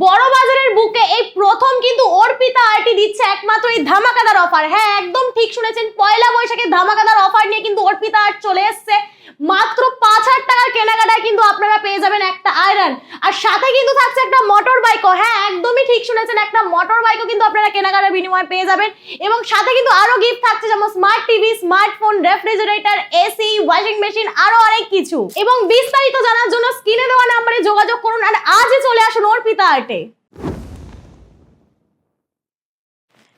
বড় বাজারের বুকে এই প্রথম কিন্তু অর্পিতা আরটি দিচ্ছে একমাত্র এই ধামাকাদার অফার হ্যাঁ একদম ঠিক শুনেছেন, পয়লা বৈশাখে ধামাকাদার অফার নিয়ে কিন্তু অর্পিতা আর্ট চলে এসছে। মাত্র পাঁচ হাজার টাকার কেনাকাটায় কিন্তু আপনারা পেয়ে যাবেন একটা আয়রন আর সাথে কিন্তু থাকছে একটা মোটর বাইকও হ্যাঁ একদমই ঠিক শুনেছেন, একটা মোটর বাইকও কিন্তু আপনারা কেনাকাটার বিনিময়ে পেয়ে যাবেন। এবং সাথে কিন্তু আরও গিফট থাকছে, যেমন smart TV smartphone refrigerator AC washing machine আরও অনেক কিছু। এবং বিস্তারিত জানার জন্য স্ক্রিনে দেওয়া নাম্বারে যোগাযোগ করুন। আর আজই চলে আসুন অর্পিতা আর্টে।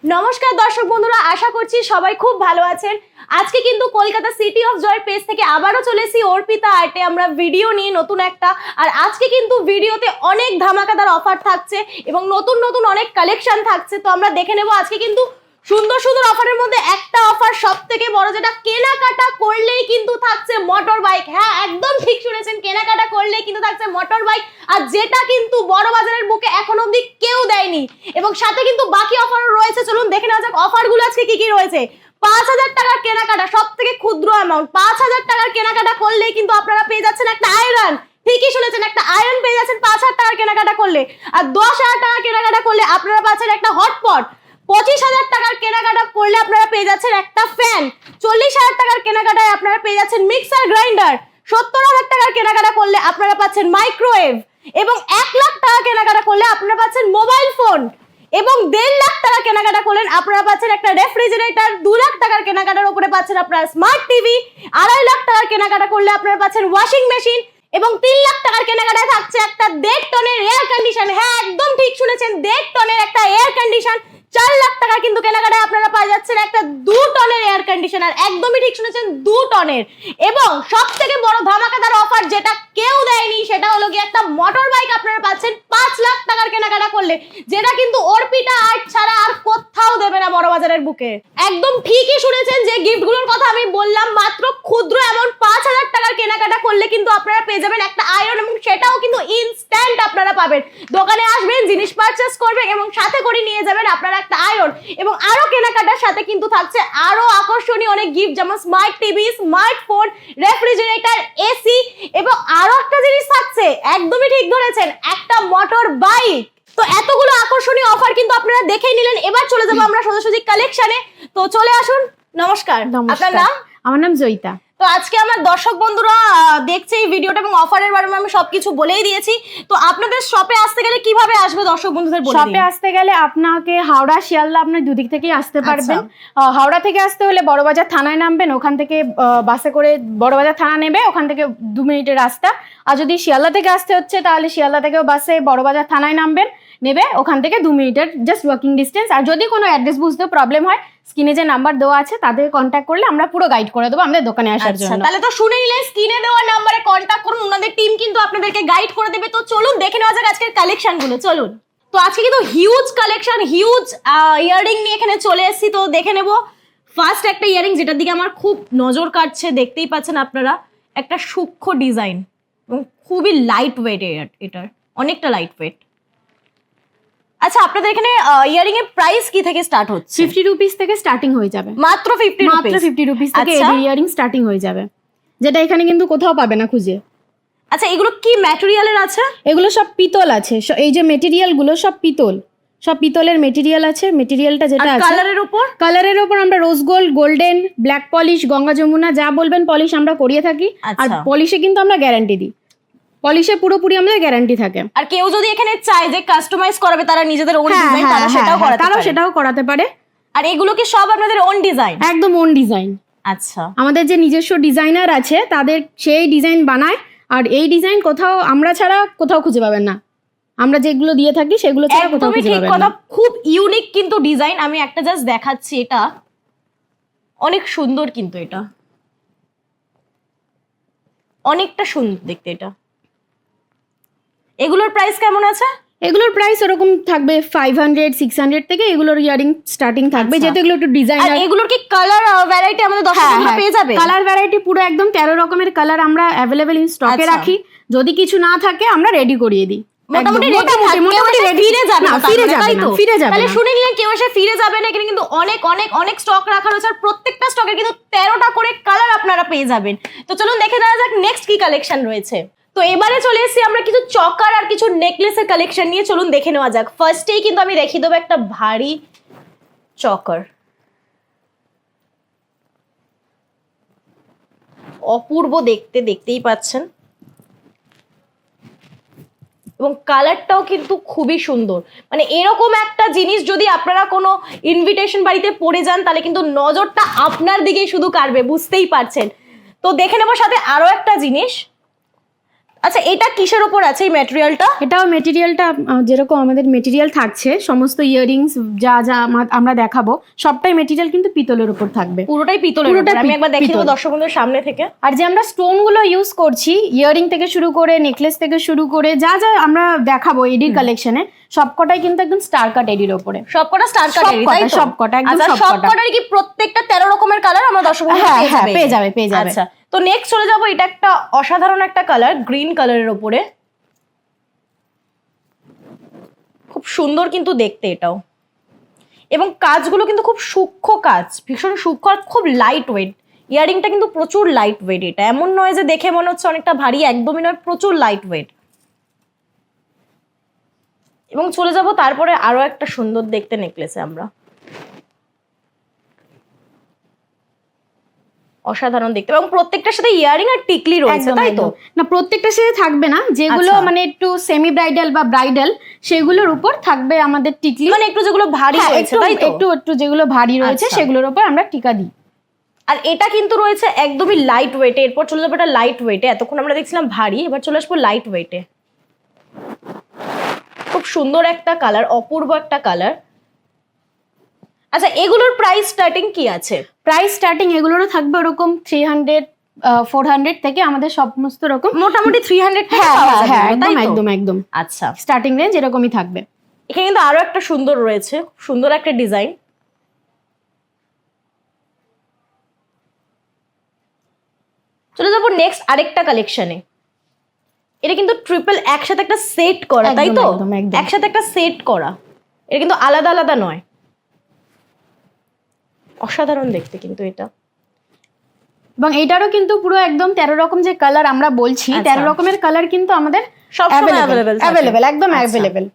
নমস্কার দর্শক বন্ধুরা, আশা করছি সবাই খুব ভালো আছেন। আজকে কিন্তু কলকাতা সিটি অফ জয়ের পেজ থেকে আবারও চলে এসেছি অর্পিতা আর্টে আমরা ভিডিও নিয়ে নতুন একটা। আর আজকে কিন্তু ভিডিওতে অনেক ধামাকাদার অফার থাকছে এবং নতুন নতুন অনেক কালেকশন থাকছে। তো আমরা দেখে নেব আজকে কিন্তু সুন্দর সুন্দর অফারের মধ্যে একটা অফার সব থেকে বড় যেটা কেনাকাটা করলেই কিন্তু থাকছে মোটর বাইক হ্যাঁ একদম ঠিক শুনেছেন, কেনাকাটা করলেই কিন্তু থাকছে মোটর বাইক আর যেটা কিন্তু বড় বাজারের বুকে এখন অবধি কেউ দেয়নি। এবং সাথে কিন্তু বাকি অফারও রয়েছে। চলুন দেখে নেওয়া যাক, অফারগুলো আজকে কি কি রয়েছে। পাঁচ হাজার টাকার কেনাকাটা সব থেকে ক্ষুদ্র অ্যামাউন্ট পাঁচ হাজার টাকার কেনাকাটা করলেই কিন্তু আপনারা পেয়ে যাচ্ছেন একটা আয়রন ঠিকই শুনেছেন, একটা আয়রন পেয়ে যাচ্ছেন পাঁচ হাজার টাকার কেনাকাটা করলে। আর দশ হাজার টাকার কেনাকাটা করলে আপনারা পাচ্ছেন একটা হটপট পঁচিশ হাজার টাকার কেনাকাটা করলে আপনারা পেয়ে যাচ্ছেন একটা ফ্যান চল্লিশ হাজার টাকার কেনাকাটায় আপনারা পেয়ে যাচ্ছেন মিক্সার গ্রাইন্ডার সত্তর হাজার টাকার কেনাকাটা করলে আপনারা পাচ্ছেন মাইক্রোওয়েভ এবং এক লাখ টাকা কেনাকাটা করলে আপনারা পাচ্ছেন মোবাইল ফোন এবং দেড় লাখ টাকা কেনাকাটা করলেন আপনারা পাচ্ছেন একটা রেফ্রিজারেটর দু লাখ টাকার কেনাকাটার উপরে পাচ্ছেন আপনারা স্মার্ট টিভি আড়াই লাখ টাকার কেনাকাটা করলে আপনারা পাচ্ছেন ওয়াশিং মেশিন এবং তিন লাখ টাকার কেনাকাটায় থাকছে একটা দেড় টনের এয়ার কন্ডিশন হ্যাঁ একদম ঠিক শুনেছেন, দেড় টনের একটা এয়ার কন্ডিশন চার লাখ টাকা কিন্তু কেনাকাটায় আপনারা পাওয়া যাচ্ছেন একটা দু টনের এয়ার কন্ডিশনার একদমই ঠিক শুনেছেন, দু টনের। এবং সব থেকে বড় ধামাকাদার অফার যেটা কেউ দেয়নি, সেটা হলো কি একটা মোটর বাইক আপনারা পাচ্ছেন পাঁচ লাখ টাকার কেনাকাটা করলে, যেটা কিন্তু অর্পিতা আর্ট ছাড়া আর কোথাও দেবে না বড় বাজারের বুকে। একদম ঠিকই শুনেছেন যে গিফটগুলোর কথা আমি বললাম, মাত্র ক্ষুদ্র অ্যামাউন্ট পাঁচ হাজার টাকার কেনাকাটা করলে কিন্তু আপনারা পেয়ে যাবেন একটা আয়রন এবং সেটাও কিন্তু ইনস্ট্যান্ট আপনারা পাবেন। দোকানে আসবেন, জিনিস পারচেস করবেন এবং সাথে করে নিয়ে যাবেন আপনারা একটা আয়রন এবং আরও কেনাকাটার সাথে কিন্তু থাকছে আরও আকর্ষণীয় অনেক গিফট যেমন smart TV smartphone refrigerator AC এবং আরও একটা জিনিস থাকছে একদমই ঠিক ধরেছেন একটা মোটর বাইক তো এতগুলো আকর্ষণীয় অফার কিন্তু আপনারা দেখেই নিলেন। এবার চলে যাব আমরা সোজাসুজি কালেকশনে তো চলে আসুন নমস্কার। আপনার নাম? আমার নাম জয়িতা। তো আজকে আমার দর্শক বন্ধুরা দেখছে এই ভিডিওটা এবং অফারের বারে আমি সবকিছু বলেই দিয়েছি। তো আপনাদের শপে আসতে গেলে কীভাবে আসবে দর্শক বন্ধুদের বলে শপে আসতে গেলে আপনাকে হাওড়া শিয়ালদা আপনার দুদিক থেকেই আসতে আচ্ছা। পারবেন। হাওড়া থেকে আসতে হলে বড়বাজার থানায় নামবেন ওখান থেকে বাসে করে বড়বাজার থানা নেবে ওখান থেকে দু মিনিটের রাস্তা। আর যদি শিয়ালদা থেকে আসতে হচ্ছে তাহলে শিয়ালদা থেকেও বাসে বড়বাজার থানায় নামবেন নেবে ওখান থেকে দু মিনিটের জাস্ট ওয়াকিং ডিস্টেন্স আর যদি কোনো অ্যাড্রেস বুঝতে প্রবলেম হয় স্ক্রিনে যে নাম্বার দেওয়া আছে তাদের কন্ট্যাক্ট করলে আমরা পুরো গাইড করে দেবো আমাদের দোকানে আসার আচ্ছা জন্য। তাহলে তো শুনে নিলে স্ক্রিনে দেওয়া নাম্বারে কন্ট্যাক্ট করুন ওনাদের টিম কিন্তু আপনাদেরকে গাইড করে দেবে। তো চলুন দেখে নেওয়া যাক আজকের কালেকশনগুলো চলুন। তো আজকে কিন্তু হিউজ কালেকশন হিউজ ইয়াররিং নিয়ে এখানে চলে এসেছি তো দেখে নেব। ফার্স্ট একটা ইয়ারিং যেটার দিকে আমার খুব নজর কাটছে দেখতেই পাচ্ছেন আপনারা একটা সূক্ষ্ম ডিজাইন এবং খুবই লাইট ওয়েট এটার অনেকটা লাইট ওয়েট আচ্ছা আপনাদের এখানে ইয়ারিং এর প্রাইস কি থেকে স্টার্ট হচ্ছে? ফিফটি রুপিস থেকে স্টার্টিং হয়ে যাবে। মাত্র ফিফটি মাত্র ফিফটি রুপিস থেকে আচ্ছা। ইয়ারিং স্টার্টিং হয়ে যাবে। যেটা এখানে কিন্তু কোথাও পাবে না খুঁজে। আচ্ছা এগুলো কি ম্যাটেরিয়ালের আছে? এগুলো সব পিতল আছে। এই যে মেটেরিয়ালগুলো সব পিতল। সব পিতলের মেটেরিয়াল আছে। মেটেরিয়ালটা যেটা আছে কালারের উপর? কালারের ওপর আমরা rose gold golden black polish Ganga Jamuna যা বলবেন পলিশ আমরা করিয়ে থাকি। আর আচ্ছা। পলিশে কিন্তু আমরা গ্যারান্টি দিই। পলিশে পুরোপুরি আমাদের গ্যারান্টি থাকে। আর কেউ যদি এখানে চায় যে কাস্টমাইজ করাবে তারা নিজেদের ওন হ্যাঁ, ডিজাইন হ্যাঁ, তারা হ্যাঁ, সেটাও হ্যাঁ, করাতে তারাও সেটাও করাতে পারে। আর এগুলো কি সব আপনাদের ওন ডিজাইন একদম ওন ডিজাইন আচ্ছা। আমাদের যে নিজস্ব ডিজাইনার আছে তাদের সেই ডিজাইন বানায় আর এই ডিজাইন কোথাও আমরা ছাড়া কোথাও খুঁজে পাবেন না। আমরা যেগুলো দিয়ে থাকি সেগুলো ছাড়া কোথাও খুঁজে ঠিক পাবেন কথা না। খুব ইউনিক কিন্তু ডিজাইন আমি একটা জাস্ট দেখাচ্ছি এটা। অনেক সুন্দর কিন্তু এটা। অনেকটা সুন্দর দেখতে এটা। এগুলোর প্রাইস কেমন আছে? এগুলোর প্রাইস ওরকম থাকবে ফাইভ হান্ড্রেড সিক্স হান্ড্রেড থেকে এগুলোর ইয়ারিং স্টার্টিং থাকবে আচ্ছা। যেহেতু এগুলো একটু আর ডিজাইনার এগুলোর কি কালার ভ্যারাইটি আমাদের দর্শক বন্ধুরা পেয়ে যাবে? কালার ভ্যারাইটি পুরো একদম তেরো রকমের কালার আমরা অ্যাভেলেবেল ইন স্টকে। রাখি। যদি কিছু না থাকে আমরা রেডি করিয়ে দিই। আর প্রত্যেকটা স্টকের কিন্তু তেরোটা করে কালার আপনারা পেয়ে যাবেন। তো চলুন দেখে নেওয়া যাক নেক্সট কি কালেকশন রয়েছে? তো এবারে চলে এসেছি আমরা কিছু চকার আর কিছু নেকলেসের কালেকশন নিয়ে। চলুন দেখে নেওয়া যাক। ফার্স্টেই কিন্তু আমি দেখিয়ে দেবো একটা ভারী চকার। অপূর্ব দেখতে, দেখতেই পাচ্ছেন। এবং কালারটাও কিন্তু খুবই সুন্দর। মানে এরকম একটা জিনিস যদি আপনারা কোনো ইনভিটেশন বাড়িতে পড়ে যান, তাহলে কিন্তু নজরটা আপনার দিকেই শুধু কাড়বে, বুঝতেই পারছেন। তো দেখে নেব সাথে আরও একটা জিনিস। আচ্ছা এটা কিসের উপর আছে এই ম্যাটেরিয়ালটা এটাও মেটেরিয়ালটা যেরকম আমাদের মেটেরিয়াল থাকছে সমস্ত ইয়াররিংস যা যা আমা- আমরা দেখাবো সবটাই মেটেরিয়াল কিন্তু পিতলের উপর থাকবে। পুরোটাই পিতলের পুরোটা ওপর। আমি পি- একবার দেখে দেবো পিতল। দর্শক সামনে থেকে। আর যে আমরা স্টোনগুলো ইউজ করছি ইয়াররিং থেকে শুরু করে নেকলেস থেকে শুরু করে যা যা আমরা দেখাবো এডির কালেকশনে সবকটাই কিন্তু একদম স্টার কাট এডির ওপরে সবকটা স্টার কাটারি তাই সবকটা, তো? সবকটা, একদম আচ্ছা সবকটা। সবকটারই কি প্রত্যেকটা তেরো রকমের কালার আমরা দর্শক বন্ধুরা হ্যাঁ হ্যাঁ পেয়ে যাবে পেয়ে যাবে। আচ্ছা। তো নেক্সট চলে যাব, এটা একটা অসাধারণ একটা কালার গ্রিন কালারের ওপরে। খুব সুন্দর কিন্তু দেখতে এটাও। এবং কাজগুলো কিন্তু খুব সূক্ষ্ম কাজ, ভীষণ সূক্ষ্ম আর খুব লাইট ওয়েট ইয়ারিংটা কিন্তু প্রচুর লাইট ওয়েট এটা। এমন নয় যে দেখে মনে হচ্ছে অনেকটা ভারী, একদমই নয়, প্রচুর লাইট ওয়েট এবং চলে যাব, তারপরে আরও একটা সুন্দর দেখতে নেকলেসে আমরা। অসাধারণ দেখতে। এবং প্রত্যেকটার সাথে ইয়ারিং আর টিকলি রয়েছে তাই তো? না প্রত্যেকটার সাথে থাকবে না। যেগুলো আচ্ছা। মানে একটু সেমি ব্রাইডাল বা ব্রাইডাল সেগুলোর উপর থাকবে আমাদের টিকলি। মানে একটু যেগুলো ভারী হ্যাঁ, রয়েছে তাই তো? একটু একটু যেগুলো ভারী রয়েছে আচ্ছা। সেগুলোর উপর আমরা টিকা দিই। আর এটা কিন্তু রয়েছে একদমই লাইট ওয়েটে এরপর চলে যাব এটা লাইট ওয়েটে এতক্ষণ আমরা দেখছিলাম ভারী এবার চলে আসব লাইট ওয়েটে খুব সুন্দর একটা কালার অপূর্ব একটা কালার আচ্ছা এগুলোর প্রাইস স্টার্টিং কি আছে? প্রাইস স্টার্টিং এগুলোরও থাকবে ওরকম থ্রি হান্ড্রেড ফোর হান্ড্রেড থেকে আমাদের সমস্ত রকম। মোটামুটি থ্রি হান্ড্রেড হ্যাঁ হ্যাঁ হ্যাঁ একদম একদম একদম। আচ্ছা। স্টার্টিং রেঞ্জ এরকমই থাকবে। এখানে কিন্তু আরও একটা সুন্দর রয়েছে সুন্দর একটা ডিজাইন চলে যাব নেক্সট আরেকটা কালেকশনে এটা কিন্তু ট্রিপল একসাথে একটা সেট করা তাই তো। একসাথে একটা সেট করা। এটা কিন্তু আলাদা আলাদা নয়। অসাধারণ দেখতে কিন্তু এটা। এবং এটারও কিন্তু পুরো একদম তেরো রকম যে কালার আমরা বলছি আচ্ছা। তেরো রকমের কালার কিন্তু আমাদের অ্যাভেলেবেল একদম আচ্ছা। অ্যাভেলেবেল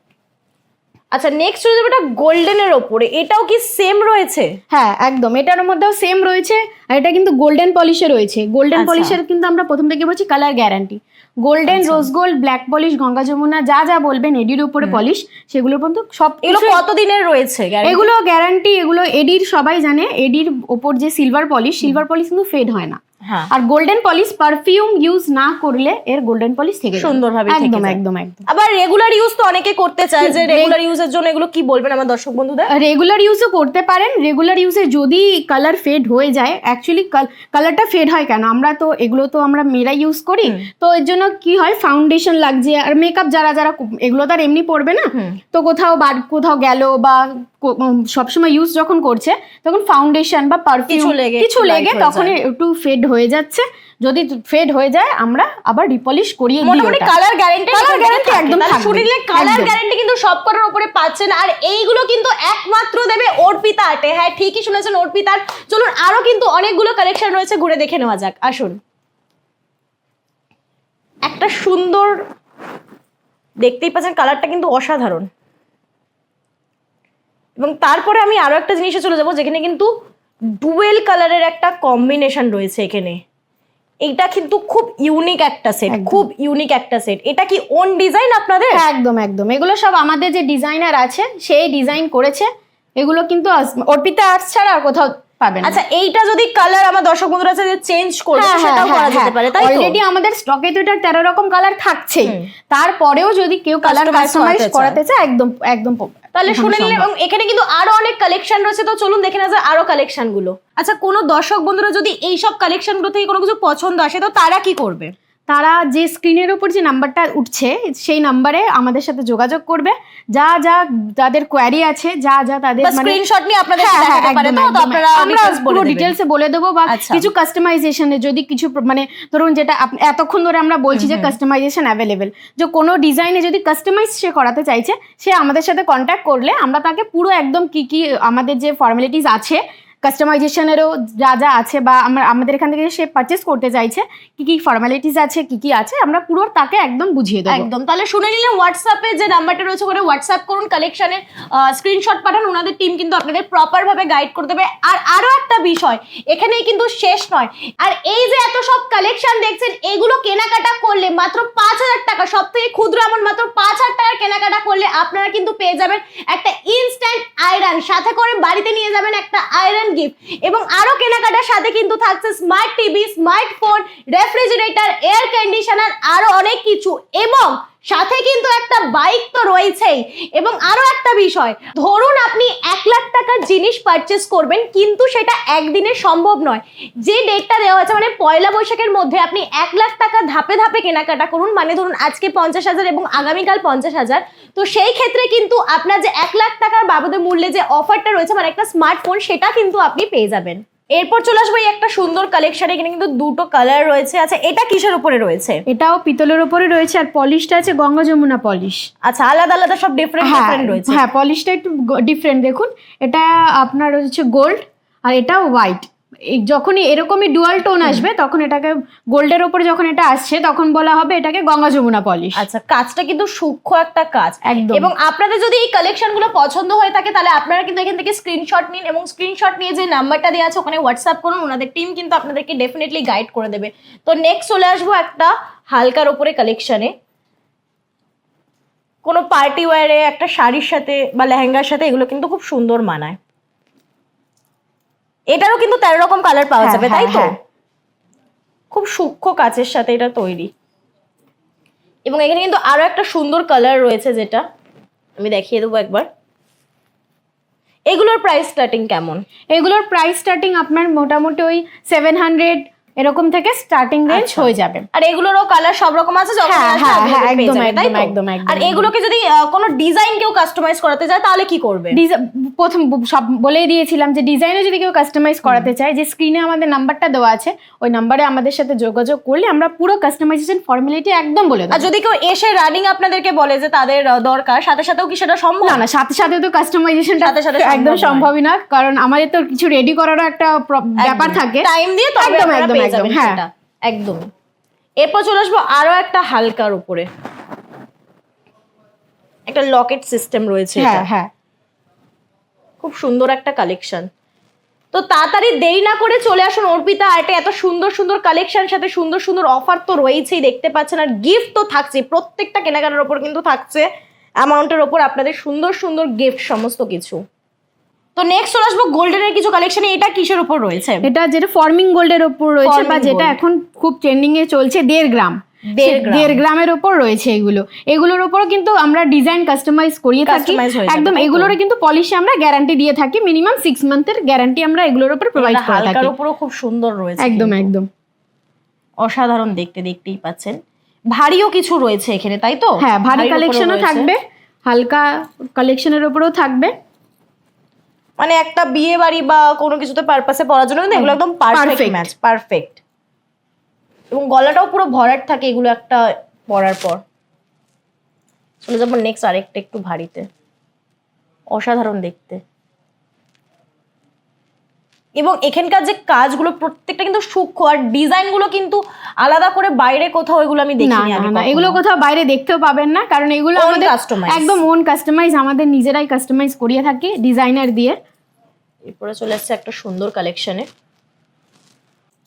আচ্ছা নেক্সট চলে যাব এটা গোল্ডেনের ওপরে। এটাও কি সেম রয়েছে? হ্যাঁ একদম। এটার মধ্যেও সেম রয়েছে আর এটা কিন্তু গোল্ডেন পলিশে রয়েছে। গোল্ডেন আচ্ছা। পলিশের কিন্তু আমরা প্রথম থেকে বলছি colour guarantee golden. Rose gold black polish Ganga Jamuna যা যা বলবেন এডির উপরে পলিশ সেগুলো পর্যন্ত সব এগুলো কতদিনের রয়েছে এগুলো গ্যারান্টি এগুলো এডির সবাই জানে এডির ওপর যে সিলভার পলিশ সিলভার পলিশ কিন্তু ফেড হয় না। আর গোল্ডেন পলিশ পারফিউম ইউজ না করলে এর গোল্ডেন পলিশ থেকে। সুন্দরভাবে একদম একদম একদম। আবার রেগুলার ইউজ তো অনেকে করতে চায় যে রেগুলার ইউজের জন্য এগুলো কি বলবেন আমার দর্শক বন্ধুদের? রেগুলার ইউজও করতে পারেন। রেগুলার ইউজে যদি কালার ফেড হয়ে যায় অ্যাকচুয়ালি কালারটা ফেড হয় কেন? আমরা তো এগুলো তো আমরা মেয়েরা ইউজ করি। তো এর জন্য কি হয়? ফাউন্ডেশন লাগছে আর মেকআপ যারা যারা এগুলো তো আর এমনি পড়বে না। তো কোথাও বার কোথাও গেল বা সবসময় ইউজ যখন করছে তখন ফাউন্ডেশন বা পারফিউম কিছু লেগে তখন একটু ফেড হয়ে যাচ্ছে। যদি ফেড হয়ে যায় আমরা আবার রিপলিশ করিয়ে দিই মোটামুটি কালার গ্যারান্টি Colour guarantee একদম। শুনিলে কালার গ্যারান্টি কিন্তু সবকটার উপরে পাচ্ছেন। আর এইগুলো কিন্তু একমাত্র দেবে অর্পিতা আটে। হ্যাঁ ঠিকই শুনেছেন অর্পিতার চলুন আরও কিন্তু অনেকগুলো কালেকশন রয়েছে ঘুরে দেখে নেওয়া যাক। আসুন। একটা সুন্দর দেখতেই পাচ্ছেন কালারটা কিন্তু অসাধারণ। এবং তারপরে আমি আরও একটা জিনিসে চলে যাব যেখানে কিন্তু ডুয়েল কালারের একটা কম্বিনেশন রয়েছে এখানে। এটা কিন্তু খুব ইউনিক একটা সেট খুব ইউনিক একটা সেট এটা কি ওন ডিজাইন আপনাদের? একদম একদম। এগুলো সব আমাদের যে ডিজাইনার আছে সেই ডিজাইন করেছে। এগুলো কিন্তু অর্পিতা আর্টস ছাড়া আর কোথাও পাবেন আচ্ছা এইটা যদি কালার আমার দর্শক বন্ধুরা আছে যে চেঞ্জ করবে হ্যাঁ, সেটাও করা যেতে পারে তাই তো? অলরেডি আমাদের স্টকে তো এটার তেরো রকম কালার থাকছেই। তারপরেও যদি কেউ কালার কাস্টমাইজ করাতে চায়। একদম একদম তাহলে শুনে নিলে এবং এখানে কিন্তু আরও অনেক কালেকশন রয়েছে তো চলুন দেখে নেওয়া যায় আরও কালেকশনগুলো। আচ্ছা কোনো দর্শক বন্ধুরা যদি এইসব কালেকশনগুলো থেকে কোনো কিছু পছন্দ আসে তো তারা কি করবে? তারা যে স্ক্রিনের উপর যে নাম্বারটা উঠছে সেই নাম্বারে আমাদের সাথে যোগাযোগ করবে যা যা তাদের কোয়ারি আছে যা যা তাদের বা মানে স্ক্রিনশট নিয়ে আপনাদের হ্যাঁ, হ্যাঁ, দেখাতে পারে তো আপনারা আমরা বলে পুরো। ডিটেলসে বলে দেবো বা আচ্ছা। কিছু কাস্টমাইজেশনে যদি কিছু মানে ধরুন যেটা এতক্ষণ ধরে আমরা বলছি যে কাস্টমাইজেশন অ্যাভেলেবেল যে কোনো ডিজাইনে যদি কাস্টমাইজ সে করাতে চাইছে সে আমাদের সাথে কন্ট্যাক্ট করলে আমরা তাকে পুরো একদম কি কি আমাদের যে ফর্মালিটিস আছে কাস্টমাইজেশনেরও যা যা আছে বা আমরা, আমাদের এখান থেকে সে পারচেস করতে চাইছে, কি কি ফর্মালিটিস আছে, কি কি আছে, আমরা পুরো তাকে একদম বুঝিয়ে দেবো। একদম। তাহলে শুনে নিলেন হোয়াটসঅ্যাপে যে নাম্বারটা রয়েছে, ওখানে হোয়াটসঅ্যাপ করুন কালেকশনের স্ক্রিনশট পাঠান, ওনাদের টিম কিন্তু আপনাদের প্রপারভাবে গাইড করে দেবে। আর আরও একটা বিষয়, এখানেই কিন্তু শেষ নয়। আর এই যে এত সব কালেকশন দেখছেন, এগুলো কেনাকাটা করলে মাত্র পাঁচ হাজার টাকা সব থেকে ক্ষুদ্র এমন মাত্র পাঁচ হাজার টাকার কেনাকাটা করলে আপনারা কিন্তু পেয়ে যাবেন একটা ইনস্ট্যান্ট আয়রন সাথে করে বাড়িতে নিয়ে যাবেন একটা আয়রন গিফট এবং আরও কেনাকাটার সাথে কিন্তু থাকছে smart TV smartphone refrigerator air conditioner আরও অনেক কিছু। এবং সাথে কিন্তু একটা বাইক তো রয়েছেই। এবং আরও একটা বিষয়, ধরুন আপনি এক লাখ টাকার জিনিস পারচেস করবেন, কিন্তু সেটা একদিনে সম্ভব নয়। যে ডেটটা দেওয়া আছে মানে পয়লা বৈশাখের মধ্যে আপনি এক লাখ টাকা ধাপে ধাপে কেনাকাটা করুন মানে ধরুন আজকে পঞ্চাশ হাজার এবং আগামীকাল পঞ্চাশ হাজার। তো সেই ক্ষেত্রে কিন্তু আপনার যে এক লাখ টাকার বাবদে মূল্যে যে অফারটা রয়েছে মানে একটা স্মার্টফোন সেটা কিন্তু আপনি পেয়ে যাবেন। এরপর চলে আসব একটা সুন্দর কালেকশন এখানে কিন্তু দুটো কালার রয়েছে। আচ্ছা এটা কিসের উপরে রয়েছে? এটাও পিতলের উপরে রয়েছে আর পলিশটা আছে গঙ্গা যমুনা পলিশ আচ্ছা আলাদা আলাদা সব ডিফারেন্ট হ্যাঁ ডিফারেন্ট রয়েছে। হ্যাঁ পলিশটা একটু ডিফারেন্ট দেখুন এটা আপনার হচ্ছে গোল্ড আর এটা হোয়াইট যখনই এরকমই ডুয়াল টোন আসবে তখন এটাকে গোল্ডের ওপর যখন এটা আসছে তখন বলা হবে এটাকে গঙ্গা যমুনা পলিশ আচ্ছা কাজটা কিন্তু সূক্ষ্ম একটা কাজ। একদম। এবং আপনাদের যদি এই কালেকশনগুলো পছন্দ হয়ে থাকে তাহলে আপনারা কিন্তু এখান থেকে স্ক্রিনশট নিন এবং স্ক্রিনশট নিয়ে যে নাম্বারটা দেওয়া আছে ওখানে হোয়াটসঅ্যাপ করুন ওনাদের টিম কিন্তু আপনাদেরকে ডেফিনেটলি গাইড করে দেবে। তো নেক্সট চলে আসব একটা হালকার ওপরে কালেকশনে কোনো পার্টি ওয়ারে একটা শাড়ির সাথে বা লেহেঙ্গার সাথে এগুলো কিন্তু খুব সুন্দর মানায়। এটারও কিন্তু তেরো রকম কালার পাওয়া হ্যাঁ, যাবে তাই হ্যাঁ, তো? হ্যাঁ। খুব সূক্ষ্ম কাচের সাথে এটা তৈরি। এবং এখানে কিন্তু আরও একটা সুন্দর কালার রয়েছে যেটা। আমি দেখিয়ে দেবো একবার। এগুলোর প্রাইস স্টার্টিং কেমন? এগুলোর প্রাইস স্টার্টিং আপনার মোটামুটি ওই সেভেন হান্ড্রেড এরকম থেকে স্টার্টিং রেঞ্জ আচ্ছা। হয়ে যাবে। আর এগুলোরও কালার সব রকম আছে যখন হ্যাঁ, হ্যাঁ, হ্যাঁ, একদম, একদম, আর এগুলোকে যদি কোনো ডিজাইন কেউ কাস্টমাইজ করাতে চায় তাহলে কি করবে? প্রথম সব বলেই দিয়েছিলাম যে ডিজাইনে যদি কেউ কাস্টমাইজ করাতে চায় যে স্ক্রিনে আমাদের নাম্বারটা দেওয়া আছে ওই নাম্বারে আমাদের সাথে যোগাযোগ করলে আমরা পুরো কাস্টমাইজেশন ফর্মালিটি একদম বলে আর যদি কেউ এসে রানিং আপনাদেরকে বলে যে তাদের দরকার সাথে সাথেও কি সেটা সম্ভব? না না সাথে সাথে তো কাস্টমাইজেশন সাথে সাথে একদম সম্ভবই না কারণ আমাদের তো কিছু রেডি করারও একটা ব্যাপার থাকে। টাইম দিয়ে তবে একদম, একদম, যাবেন হ্যাঁ। সেটা একদম। এরপর চলে আসব আরও একটা হালকার উপরে। একটা লকেট সিস্টেম রয়েছে হ্যাঁ হ্যাঁ। খুব সুন্দর একটা কালেকশন। তো তাড়াতাড়ি দেরি না করে চলে আসুন অর্পিতা আর্টে এত সুন্দর সুন্দর কালেকশন সাথে সুন্দর সুন্দর অফার তো রয়েছেই দেখতে পাচ্ছেন। আর গিফট তো থাকছে প্রত্যেকটা কেনাকাটার ওপর কিন্তু থাকছে। অ্যামাউন্টের ওপর আপনাদের সুন্দর সুন্দর গিফট সমস্ত কিছু। তো নেক্সট চলে আসব গোল্ডেনের কিছু কালেকশন এটা কিসের উপর রয়েছে? এটা যেটা ফর্মিং গোল্ডের ওপর রয়েছে বা যেটা এখন খুব ট্রেন্ডিং এ চলছে দেড় গ্রাম। দেড় গ্রামের ওপর রয়েছে এগুলো। এগুলোর ওপরও কিন্তু আমরা ডিজাইন কাস্টমাইজ করিয়ে থাকি। একদম এগুলোর কিন্তু পলিশে আমরা গ্যারান্টি দিয়ে থাকি। মিনিমাম সিক্স মান্থের গ্যারান্টি আমরা এগুলোর উপর প্রোভাইড করে থাকি। উপরও খুব সুন্দর রয়েছে একদম একদম। অসাধারণ দেখতে দেখতেই পাচ্ছেন। ভারীও কিছু রয়েছে এখানে তাই তো? হ্যাঁ ভারী কালেকশনও থাকবে। হালকা কালেকশনের উপরেও থাকবে। মানে একটা বিয়ে বাড়ি বা কোনো কিছুতে পারপাসে পড়ার জন্য কিন্তু এগুলো একদম পারফেক্ট. ম্যাচ পারফেক্ট এবং গলাটাও পুরো ভরাট থাকে এগুলো একটা পরার পর। চলে যাব নেক্সট আরেকটা একটু ভারীতে। অসাধারণ দেখতে। এবং এখানকার যে কাজগুলো প্রত্যেকটা কিন্তু সূক্ষ্ম আর ডিজাইনগুলো কিন্তু আলাদা করে বাইরে কোথাও এগুলো আমি না দেখিনি না না এগুলো কোথাও বাইরে দেখতেও পাবেন না কারণ এগুলো আমাদের customize. একদম ওন কাস্টমাইজ আমাদের নিজেরাই কাস্টমাইজ করিয়ে থাকি ডিজাইনার দিয়ে। এরপরে চলে আসছে একটা সুন্দর কালেকশনে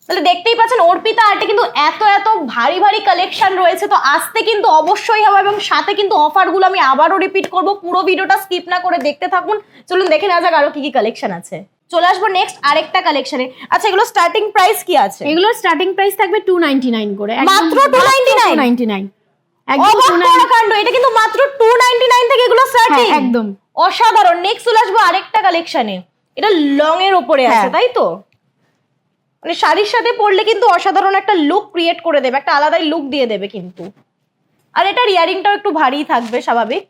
তাহলে দেখতেই পাচ্ছেন অর্পিতা আর্টে কিন্তু এত এত ভারী ভারী কালেকশন রয়েছে তো আসতে কিন্তু অবশ্যই হবে এবং সাথে কিন্তু অফারগুলো আমি আবারও রিপিট করব। পুরো ভিডিওটা স্কিপ না করে দেখতে থাকুন। চলুন দেখে নেওয়া যাক আরও কি কি কালেকশন আছে। চলে আসব নেক্সট আরেকটা কালেকশনে আচ্ছা এগুলো স্টার্টিং প্রাইস কি আছে? এগুলোর স্টার্টিং প্রাইস থাকবে টু নাইনটি নাইন করে মাত্র 299? নাইনটি নাইন একদম অবাক 299 করা কাণ্ড এটা কিন্তু মাত্র টু নাইনটি নাইন থেকে এগুলো স্টার্টিং হ্যাঁ, একদম। অসাধারণ। নেক্সট চলে আসব আরেকটা কালেকশনে এটা লং এর ওপরে আছে হ্যাঁ। তাই তো? মানে শাড়ির সাথে পরলে কিন্তু অসাধারণ একটা লুক ক্রিয়েট করে দেবে একটা আলাদাই লুক দিয়ে দেবে কিন্তু। আর এটার ইয়ারিংটাও একটু ভারী থাকবে স্বাভাবিক।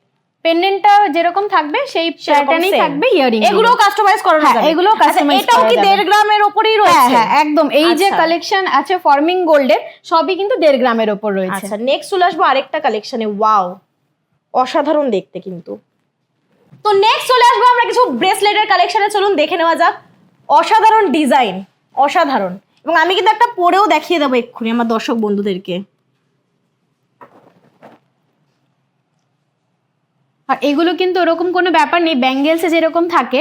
পেন্ডেন্টটা যেরকম থাকবে সেই প্যাটার্নই। থাকবে ইয়ারিং এগুলো কাস্টমাইজ করানো হ্যাঁ, যাবে। এগুলোও আচ্ছা, customize এটাও কি যাবে। দেড় গ্রামের ওপরেই হ্যাঁ রয়েছে? হ্যাঁ একদম। এই যে আচ্ছা। কালেকশন আছে ফর্মিং গোল্ডের সবই কিন্তু দেড় গ্রামের ওপর রয়েছে। আচ্ছা নেক্সট চলে আসব আরেকটা কালেকশনে ওয়াও অসাধারণ দেখতে কিন্তু। তো নেক্সট চলে আসব আমরা কিছু ব্রেসলেটের কালেকশনে চলুন দেখে নেওয়া যাক। অসাধারণ ডিজাইন অসাধারণ। এবং আমি কিন্তু একটা পরেও দেখিয়ে দেবো এক্ষুনি আমার দর্শক বন্ধুদেরকে। আর এগুলো কিন্তু ওরকম কোনো ব্যাপার নেই ব্যাঙ্গেলসে যেরকম থাকে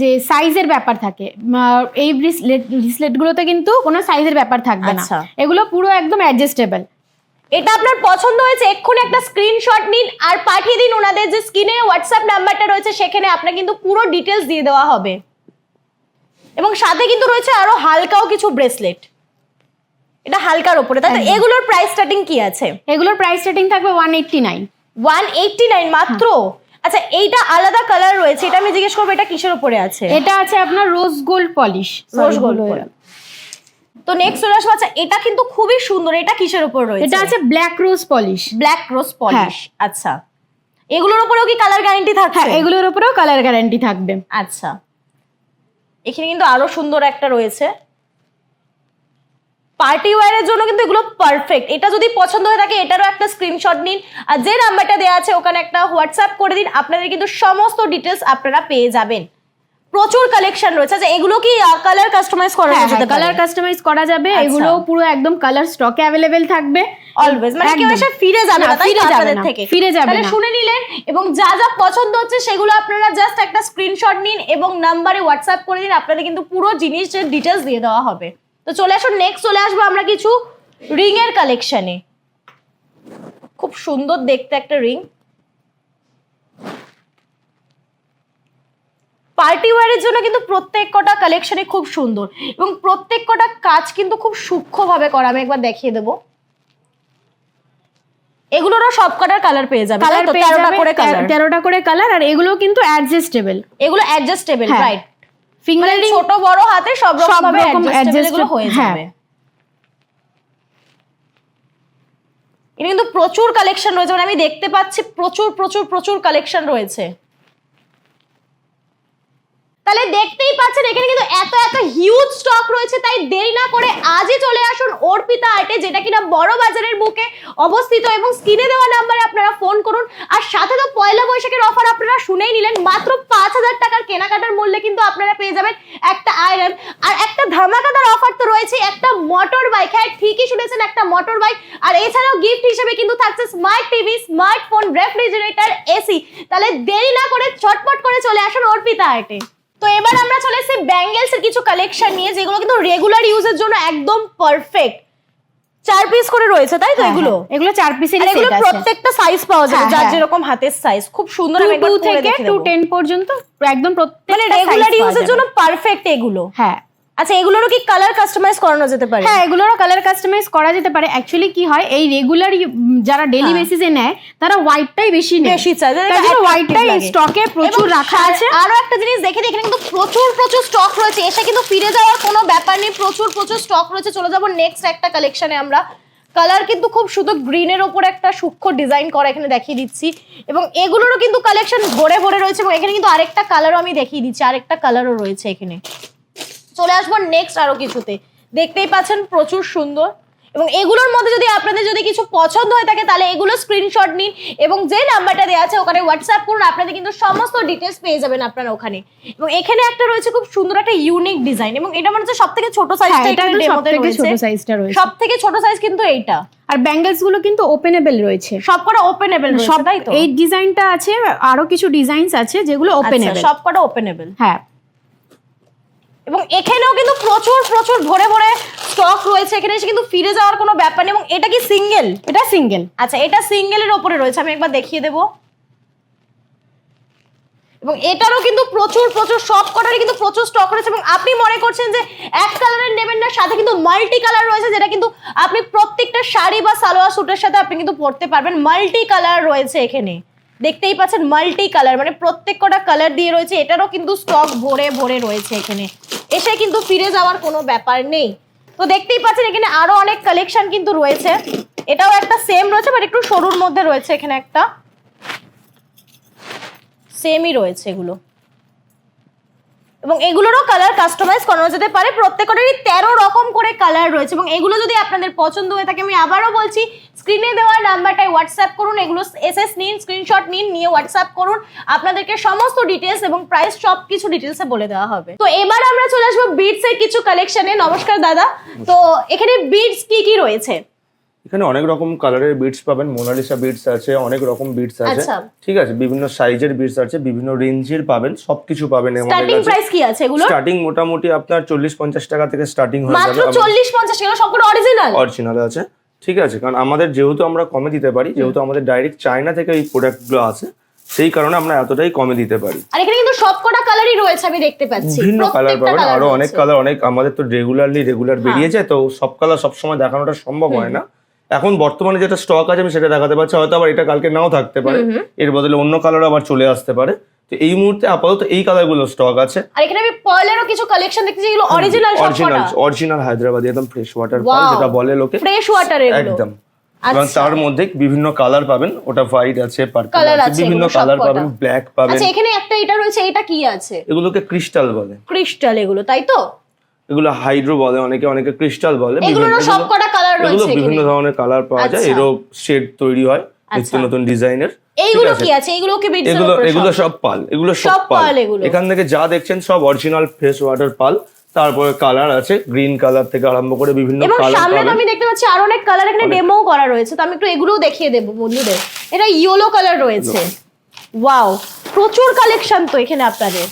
যে সাইজের ব্যাপার থাকে। এই ব্রিসলেট ব্রিসলেটগুলোতে কিন্তু কোনো সাইজের ব্যাপার থাকবে না। আচ্ছা। এগুলো পুরো একদম অ্যাডজাস্টেবল এটা আপনার পছন্দ হয়েছে এক্ষুনি একটা স্ক্রিনশট নিন আর পাঠিয়ে দিন ওনাদের যে স্ক্রিনে হোয়াটসঅ্যাপ নাম্বারটা রয়েছে সেখানে আপনার কিন্তু পুরো ডিটেলস দিয়ে দেওয়া হবে। এবং সাথে কিন্তু রয়েছে আরও হালকাও কিছু ব্রেসলেট এটা হালকার ওপরে তাই তো একদম। এগুলোর প্রাইস স্টার্টিং কি আছে? এগুলোর প্রাইস স্টার্টিং থাকবে one eighty nine one eighty nine মাত্র? আচ্ছা এইটা আলাদা কালার রয়েছে এটা আমি জিজ্ঞেস করব এটা কিসের উপরে আছে? এটা আছে আপনার রোজ গোল্ড পলিশ gold করে। তো নেক্সট চলে আসব আচ্ছা এটা কিন্তু খুবই সুন্দর এটা কিসের উপর রয়েছে? এটা আছে black rose polish black rose polish আচ্ছা। এগুলোর উপরেও কি কালার গ্যারান্টি থাকছে? হ্যাঁ এগুলোর উপরেও কালার গ্যারান্টি থাকবে। আচ্ছা। এখানে কিন্তু আরও সুন্দর একটা রয়েছে। পার্টি ওয়্যারের জন্য কিন্তু এগুলো পারফেক্ট এটা যদি পছন্দ হয়ে থাকে এটারও একটা স্ক্রিনশট নিন। আর যে নাম্বারটা দেওয়া আছে ওখানে একটা হোয়াটসঅ্যাপ করে দিন। আপনাদের কিন্তু সমস্ত ডিটেলস আপনারা পেয়ে যাবেন। প্রচুর কালেকশন রয়েছে। আচ্ছা এগুলো কি কালার কাস্টমাইজ করা যাবে কালার কাস্টমাইজ করা যাবে। আচ্ছা। এগুলো পুরো একদম কালার স্টকে অ্যাভেলেবেল থাকবে। অলওয়েজ মানে কেউ। এসে ফিরে যাবে না, ফিরে যাবে থেকে? ফিরে যাবে তাহলে। শুনে নিলেন এবং যা যা পছন্দ হচ্ছে সেগুলো আপনারা জাস্ট একটা স্ক্রিনশট নিন এবং নাম্বারে হোয়াটসঅ্যাপ করে দিন। আপনাদের কিন্তু পুরো জিনিসের ডিটেলস দিয়ে দেওয়া হবে। তো চলে আসো নেক্সট চলে আসব আমরা কিছু রিং এর কালেকশনে খুব সুন্দর দেখতে একটা রিং। পার্টি ওয়্যারের জন্য কিন্তু প্রত্যেক কটা কালেকশনই খুব সুন্দর এবং প্রত্যেক কটা কাজ কিন্তু খুব সূক্ষ্মভাবে করা। আমি একবার দেখিয়ে দেবো। এগুলোরও সব কটার কালার পেয়ে যাবে কালার তেরোটা যাবে করে কালার তেরোটা করে কালার আর এগুলো কিন্তু অ্যাডজাস্টেবল এগুলো অ্যাডজাস্টেবল। রাইট ফিঙ্গারিং ছোট বড় হাতে সব রকম ভাবে অ্যাডজাস্টেবল হয়ে হ্যাঁ। যাবে এটা কিন্তু প্রচুর কালেকশন রয়েছে মানে আমি দেখতে পাচ্ছি প্রচুর প্রচুর প্রচুর কালেকশন রয়েছে তাহলে দেখতেই পাচ্ছেন, এখানে কিন্তু এত এত হিউজ স্টক রয়েছে, তাই দেরি না করে আজই চলে আসুন অর্পিতা আর্টে যেটা কিনা বড় বাজারের বুকে অবস্থিত এবং স্ক্রিনে দেওয়া নাম্বারে আপনারা ফোন করুন। আর সাথে তো পয়লা বৈশাখের অফার আপনারা শুনেই নিলেন, মাত্র পাঁচ হাজার টাকার কেনাকাটার মূল্যে কিন্তু আপনারা পেয়ে যাবেন একটা আয়রন আর একটা ধামাকাদার অফার তো রয়েছে, একটা মোটর বাইক হ্যাঁ ঠিকই শুনেছেন, একটা মোটর বাইক আর এছাড়াও গিফট হিসেবে কিন্তু থাকছে smart TV smartphone refrigerator AC তাহলে দেরি না করে চটপট করে চলে আসুন অর্পিতা আর্টে তো এবার আমরা চলে এসেছি ব্যাঙ্গেলস এর কিছু কালেকশন নিয়ে যেগুলো কিন্তু রেগুলার ইউজের জন্য একদম পারফেক্ট চার পিস করে রয়েছে তাই তো এগুলো? হ্যাঁ, এগুলো চার পিসের এর এগুলো প্রত্যেকটা সাইজ পাওয়া যাবে হ্যাঁ, যার হ্যাঁ। যেরকম হাতের সাইজ খুব সুন্দর আমি একবার থেকে দেখিয়ে টু দেবো। টেন পর্যন্ত একদম প্রত্যেকটা মানে রেগুলার ইউজের জন্য পারফেক্ট এগুলো। হ্যাঁ। আচ্ছা এগুলোরও কি কালার কাস্টমাইজ করানো যেতে পারে? হ্যাঁ এগুলোরও কালার কাস্টমাইজ করা যেতে পারে। অ্যাকচুয়ালি কি হয় এই রেগুলার যারা ডেলি হ্যাঁ। বেসিসে নেয় তারা হোয়াইটটাই বেশি নেয়। বেশি চাই তাই জন্য হোয়াইটটাই স্টকে প্রচুর রাখা আছে। আরও একটা জিনিস দেখে এখানে কিন্তু প্রচুর প্রচুর স্টক রয়েছে। এসে কিন্তু ফিরে যাওয়ার কোনো ব্যাপার নেই। প্রচুর প্রচুর স্টক রয়েছে। চলে যাব নেক্সট একটা কালেকশনে আমরা। কালার কিন্তু খুব শুধু গ্রিনের ওপর একটা সূক্ষ্ম ডিজাইন করা এখানে দেখিয়ে দিচ্ছি। এবং এগুলোরও কিন্তু কালেকশন ভরে ভরে রয়েছে। এবং এখানে কিন্তু আরেকটা কালারও আমি দেখিয়ে দিচ্ছি। আরেকটা কালারও রয়েছে এখানে। চলে আসব নেক্সট আরও কিছুতে। দেখতেই পাচ্ছেন প্রচুর সুন্দর। এবং এগুলোর মধ্যে যদি আপনাদের যদি কিছু পছন্দ হয়ে থাকে তাহলে এগুলো স্ক্রিনশট নিন এবং যে নাম্বারটা দেওয়া আছে ওখানে হোয়াটসঅ্যাপ করুন আপনাদের কিন্তু সমস্ত ডিটেলস পেয়ে যাবেন আপনারা ওখানে। এবং এখানে একটা রয়েছে খুব সুন্দর একটা ইউনিক ডিজাইন এবং এটা মনে হচ্ছে সব থেকে ছোট হ্যাঁ সাইজটা এটা এখানে সব থেকে ছোট সাইজটা রয়েছে। সব থেকে ছোট সাইজ কিন্তু এইটা। আর ব্যাঙ্গেলসগুলো কিন্তু ওপেনেবল রয়েছে। সবকটা ওপেনেবল সব রয়েছে তাই তো? এই ডিজাইনটা আছে আরও কিছু ডিজাইনস আছে যেগুলো আচ্ছা, ওপেনেবল সবকটা ওপেনেবল হ্যাঁ। এবং এখানেও কিন্তু প্রচুর প্রচুর ভরে ভরে স্টক রয়েছে। এখানে এসে কিন্তু ফিরে যাওয়ার কোনো ব্যাপার নেই। এবং এটা কি সিঙ্গেল এটা সিঙ্গেল আচ্ছা এটা সিঙ্গেলের ওপরে রয়েছে। আমি একবার দেখিয়ে দেব। এবং এটারও কিন্তু প্রচুর প্রচুর, সব কটারই কিন্তু প্রচুর স্টক রয়েছে। এবং আপনি মনে করছেন যে এক কালারের নেবেন না, সাথে কিন্তু মাল্টি কালার রয়েছে, যেটা কিন্তু আপনি প্রত্যেকটা শাড়ি বা সালোয়ার স্যুটের সাথে আপনি কিন্তু পরতে পারবেন। মাল্টি কালার রয়েছে এখানে। দেখতেই পাচ্ছেন মাল্টি কালার মানে প্রত্যেক কটা কালার দিয়ে রয়েছে, এটারও কিন্তু স্টক ভরে ভরে রয়েছে এখানে। এসে কিন্তু ফিরে যাওয়ার কোনো ব্যাপার নেই। তো দেখতেই পাচ্ছেন এখানে আরও অনেক কালেকশন কিন্তু রয়েছে। এটাও একটা সেম রয়েছে বাট একটু সরুর মধ্যে রয়েছে এখানে একটা। সেমই রয়েছে এগুলো। এবং এগুলোরও কালার কাস্টমাইজ করানো যেতে পারে। প্রত্যেকটারই তেরো রকম করে কালার রয়েছে এবং এগুলো যদি আপনাদের পছন্দ হয়ে থাকে আমি আবারও বলছি স্ক্রিনে দেওয়া নাম্বারটায় হোয়াটসঅ্যাপ করুন এগুলো এস এস নিন স্ক্রিনশট নিন নিয়ে হোয়াটসঅ্যাপ করুন। আপনাদেরকে সমস্ত ডিটেলস এবং প্রাইস সব কিছু ডিটেলসে বলে দেওয়া হবে। তো এবার আমরা চলে আসব বিটস এর কিছু কালেকশনে নমস্কার দাদা। তো এখানে বিটস কি কি রয়েছে? এখানে অনেক রকম কালারের বিটস পাবেন। মোনালিসা বিটস আছে অনেক রকম বিটস আছে। আচ্ছা। ঠিক আছে বিভিন্ন সাইজের বিটস আছে বিভিন্ন রেঞ্জের পাবেন সবকিছু পাবেন স্টার্টিং প্রাইস কি আছে এগুলো স্টার্টিং মোটামুটি আপনার চল্লিশ পঞ্চাশ টাকা থেকে স্টার্টিং হয়ে মাত্র যাবে। চল্লিশ পঞ্চাশ এগুলো সবগুলো অরিজিনাল অরিজিনাল আছে। ঠিক আছে কারণ আমাদের যেহেতু আমরা কমে দিতে পারি যেহেতু আমাদের ডাইরেক্ট চায়না থেকে এই প্রোডাক্টগুলো আছে সেই কারণে আমরা এতটাই কমে দিতে পারি। আর এখানে কিন্তু সব কটা কালারই রয়েছে আমি দেখতে পাচ্ছি। বিভিন্ন কালার পাবেন আরও অনেক কালার অনেক আমাদের তো রেগুলারলি রেগুলার। বেরিয়ে যায় তো সব কালার সবসময় দেখানোটা সম্ভব হয় না। এখন বর্তমানে যেটা স্টক আছে আমি সেটা দেখাতে পারছি। হয়তো আবার এটা কালকে নাও থাকতে পারে। এর বদলে অন্য কালার আবার চলে আসতে পারে। তো এই মুহূর্তে আপাতত এই কালারগুলো স্টক আছে। আর এখানে আমি পার্লেরও কিছু কালেকশন দেখতেছি যেগুলো অরিজিনাল সব অরিজিনাল অরিজিনাল হায়দ্রাবাদি একদম ফ্রেশ ওয়াটার Wow. যেটা বলে লোকে। ফ্রেশ ওয়াটার এগুলো। একদম। এবং আচ্ছা। তার মধ্যে বিভিন্ন কালার পাবেন। ওটা হোয়াইট আছে পার্পল আছে, বিভিন্ন কালার পাবেন ব্ল্যাক পাবেন। আচ্ছা এখানে একটা এটা রয়েছে এটা কি আছে? এগুলোকে ক্রিস্টাল বলে। ক্রিস্টাল এগুলো তাই তো? এগুলো হাইড্রো বলে অনেকে অনেকে ক্রিস্টাল বলে এগুলো- বিভিন্ন ধরনের কালার পাওয়া যায় আচ্ছা। এরও শেড তৈরি হয় নিত্য আচ্ছা। নতুন ডিজাইনের। এইগুলো কি আছে। এগুলো কি বিটস এগুলো এগুলো সব? পাল এগুলো সব পাল। এখান থেকে যা দেখছেন সব অরিজিনাল ফ্রেশ ওয়াটার পাল তারপরে কালার আছে গ্রিন কালার থেকে আরম্ভ করে বিভিন্ন কালার সামনে আমি দেখতে পাচ্ছি আরও অনেক কালার এখানে ডেমো করা রয়েছে তো আমি একটু এগুলোও দেখিয়ে দেবো বন্ধুদের। এটা ইয়েলো কালার রয়েছে। ওয়াও প্রচুর কালেকশন তো এখানে আপনাদের।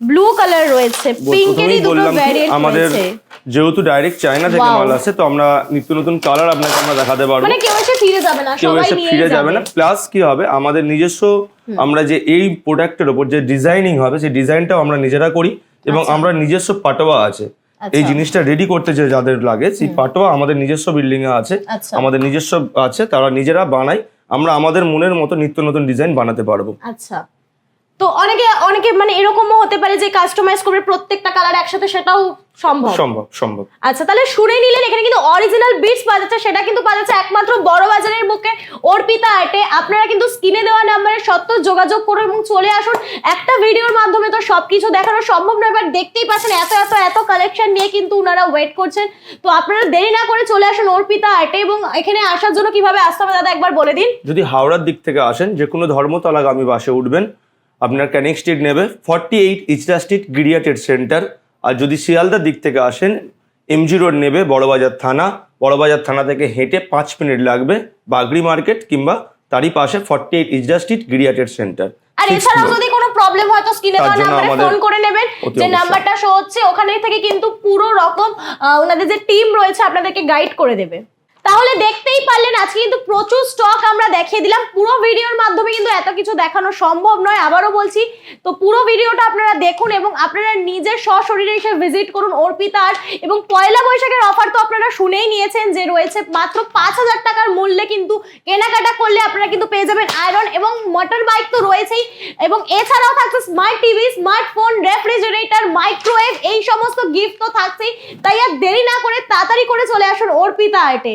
ব্লু কালার রয়েছে পিঙ্কেরই দুটো ভ্যারিয়েন্ট আমাদের যেহেতু ডাইরেক্ট চায়না থেকে. মাল আসে তো আমরা নিত্য নতুন কালার আপনাকে আমরা দেখাতে পারব। মানে কেউ এসে ফিরে যাবে না কেউ এসে ফিরে যাবে না। প্লাস কি হবে আমাদের নিজস্ব আমরা যে এই প্রোডাক্টের ওপর যে ডিজাইনিং হবে সেই ডিজাইনটাও আমরা নিজেরা করি এবং আমরা নিজস্ব পাটোয়া আছে। এই আচ্ছা। জিনিসটা রেডি করতে যে যাদের লাগে সেই পাটোয়া আমাদের নিজস্ব বিল্ডিং এ আছে আচ্ছা। আমাদের নিজস্ব আছে তারা নিজেরা বানায় আমরা আমাদের মনের মতো নিত্য নতুন ডিজাইন বানাতে পারব। আচ্ছা। তো অনেকে অনেকে মানে এরকমও হতে পারে যে কাস্টমাইজ করবে প্রত্যেকটা কালার একসাথে সেটাও সম্ভব। সম্ভব সম্ভব। আচ্ছা তাহলে শুনে নিলেন এখানে কিন্তু অরিজিনাল বিটস পাওয়া যাচ্ছে সেটা কিন্তু পাওয়া যাচ্ছে একমাত্র বড় বাজারের বুকে অর্পিতা আর্টে আপনারা কিন্তু স্ক্রিনে দেওয়া নাম্বারে সত্য যোগাযোগ করুন এবং চলে আসুন। একটা ভিডিওর মাধ্যমে তো সবকিছু দেখানো সম্ভব নয় বাট দেখতেই পাচ্ছেন এত এত এত কালেকশন নিয়ে কিন্তু ওনারা ওয়েট করছেন। তো আপনারা দেরি না করে চলে আসুন অর্পিতা আর্টে এবং এখানে আসার জন্য কীভাবে আসতে হবে দাদা একবার বলে দিন। যদি হাওড়ার দিক থেকে আসেন যে কোনো ধর্মতলাগামী বাসে উঠবেন। আপনার ক্যানিং স্ট্রিট নেবে forty eight Ichra street Giria trade centre আর যদি শিয়ালদার দিক থেকে আসেন এমজি রোড নেবে বড়বাজার থানা। বড়বাজার থানা থেকে হেঁটে পাঁচ মিনিট লাগবে বাগড়ি মার্কেট কিংবা তারই পাশে forty eight Ichra street Giria trade centre আর এছাড়াও যদি কোনো প্রবলেম হয় তো স্ক্রিনে দেওয়া নাম্বারে ফোন করে নেবেন। যে নাম্বারটা শো হচ্ছে ওখানে থেকে কিন্তু পুরো রকম ওনাদের যে টিম রয়েছে আপনাদেরকে গাইড করে দেবে। তাহলে দেখতেই পারলেন, আজকে কিন্তু প্রচুর স্টক আমরা দেখিয়ে দিলাম। পুরো ভিডিওর মাধ্যমে কিন্তু এত কিছু দেখানো সম্ভব নয়, আবারও বলছি। তো পুরো ভিডিওটা আপনারা দেখুন এবং আপনারা নিজের সশরীরে এসে ভিজিট করুন অর্পিতার এবং পয়লা বৈশাখের অফার তো আপনারা শুনেই নিয়েছেন যে রয়েছে মাত্র পাঁচ হাজার টাকার মূল্যে কিন্তু কেনাকাটা করলে আপনারা কিন্তু পেয়ে যাবেন আয়রন এবং মোটর বাইক তো রয়েছেই। এবং এছাড়াও থাকছে smart TV smartphone refrigerator microwave এই সমস্ত গিফট তো থাকছেই। তাই আর দেরি না করে তাড়াতাড়ি করে চলে আসুন অর্পিতা আর্টে।